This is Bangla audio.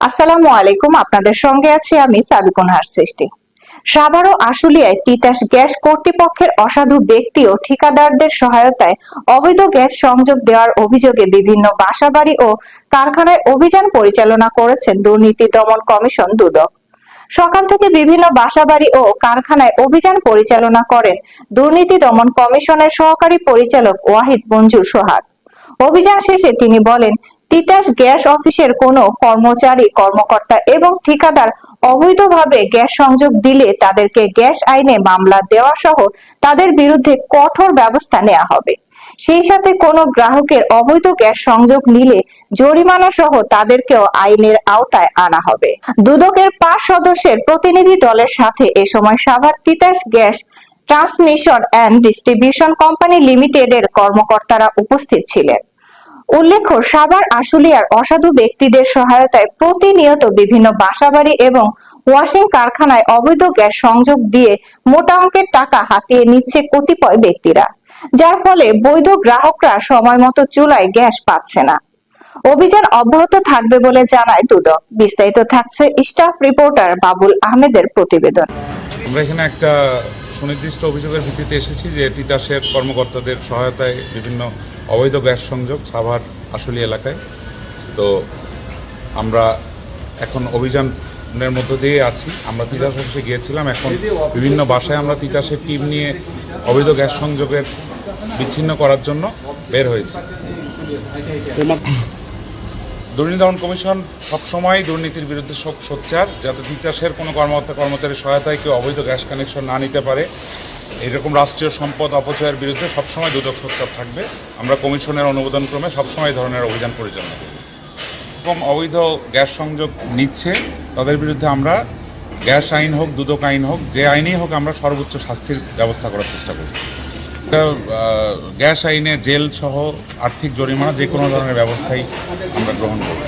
আসসালামু আলাইকুম, আপনাদের সঙ্গে আছি আমি সাবিকুন হার সৃষ্টি। সাভার ও আশুলিয়ায় তিতাস গ্যাস কর্তৃপক্ষের অসাধু ব্যক্তি ও ঠিকাদারদের সহায়তায় অবৈধ গ্যাস সংযোগ দেওয়ার অভিযোগে বিভিন্ন বাসাবাড়ি ও কারখানায় অভিযান পরিচালনা করেছেন দুর্নীতি দমন কমিশন দুদক। সকাল থেকে বিভিন্ন বাসাবাড়ি ও কারখানায় অভিযান পরিচালনা করেন দুর্নীতি দমন কমিশনের সহকারী পরিচালক ওয়াহিদ মঞ্জুর সোহাগ। অভিযান শেষে তিনি বলেন তিতাস গ্যাস অফিসের কোনো কর্মচারী, কর্মকর্তা এবং ঠিকাদার অবৈধভাবে গ্যাস সংযোগ দিলে তাদেরকে গ্যাস আইনে মামলা দেওয়া সহ তাদের বিরুদ্ধে কঠোর ব্যবস্থা নেওয়া হবে। সেই সাথে কোনো গ্রাহকের অবৈধ গ্যাস সংযোগ নিলে জরিমানা সহ তাদেরকেও আইনের আওতায় আনা হবে। দুদকের পাঁচ সদস্যের প্রতিনিধি দলের সাথে এ সময় Savar Titas gas transmission and distribution company লিমিটেডের কর্মকর্তারা উপস্থিত ছিলেন। উল্লেখ্য, সাভার, আশুলিয়ার অসাধু ব্যক্তিদের সহায়তায় প্রতিনিয়ত বিভিন্ন বাসাবাড়ি এবং ওয়াশিং কারখানায় অবৈধ গ্যাস সংযোগ দিয়ে মোটা অঙ্কের টাকা হাতিয়ে নিচ্ছে কতিপয় ব্যক্তিরা, যার ফলে বৈধ গ্রাহকরা সময় মতো চুলায় গ্যাস পাচ্ছে না। অভিযান অব্যাহত থাকবে বলে জানায় দুদক। বিস্তারিত থাকছে স্টাফ রিপোর্টার বাবুল আহমেদের প্রতিবেদন। আমরা এখানে একটা সুনির্দিষ্ট অভিযোগের ভিত্তিতে এসেছি যে তিতাসের কর্মকর্তাদের সহায়তায় বিভিন্ন অবৈধ গ্যাস সংযোগ সাভার আসলি এলাকায়। তো আমরা এখন অভিযানের মধ্য দিয়ে আছি। আমরা তিতাস অফিসে গিয়েছিলাম, এখন বিভিন্ন বাসায় আমরা তিতাসের টিম নিয়ে অবৈধ গ্যাস সংযোগের বিচ্ছিন্ন করার জন্য বের হয়েছি। দুর্নীতি দমন কমিশন সবসময় দুর্নীতির বিরুদ্ধে সোচ্চার। যাতে তিতাসের কোনো কর্মকর্তা কর্মচারীর সহায়তায় কেউ অবৈধ গ্যাস কানেকশন না নিতে পারে, এরকম রাষ্ট্রীয় সম্পদ অপচয়ের বিরুদ্ধে সবসময় দুদক সোচ্চার থাকবে। আমরা কমিশনের অনুমোদন ক্রমে সবসময় ধরনের অভিযান পরিচালনা করি এরকম অবৈধ গ্যাস সংযোগ নিচ্ছে, তাদের বিরুদ্ধে আমরা গ্যাস আইন হোক, দুদক আইন হোক, যে আইনেই হোক আমরা সর্বোচ্চ শাস্তির ব্যবস্থা করার চেষ্টা করি গ্যাস আইনে জেল সহ আর্থিক জরিমানা যে কোনো ধরনের ব্যবস্থাই আমরা গ্রহণ করি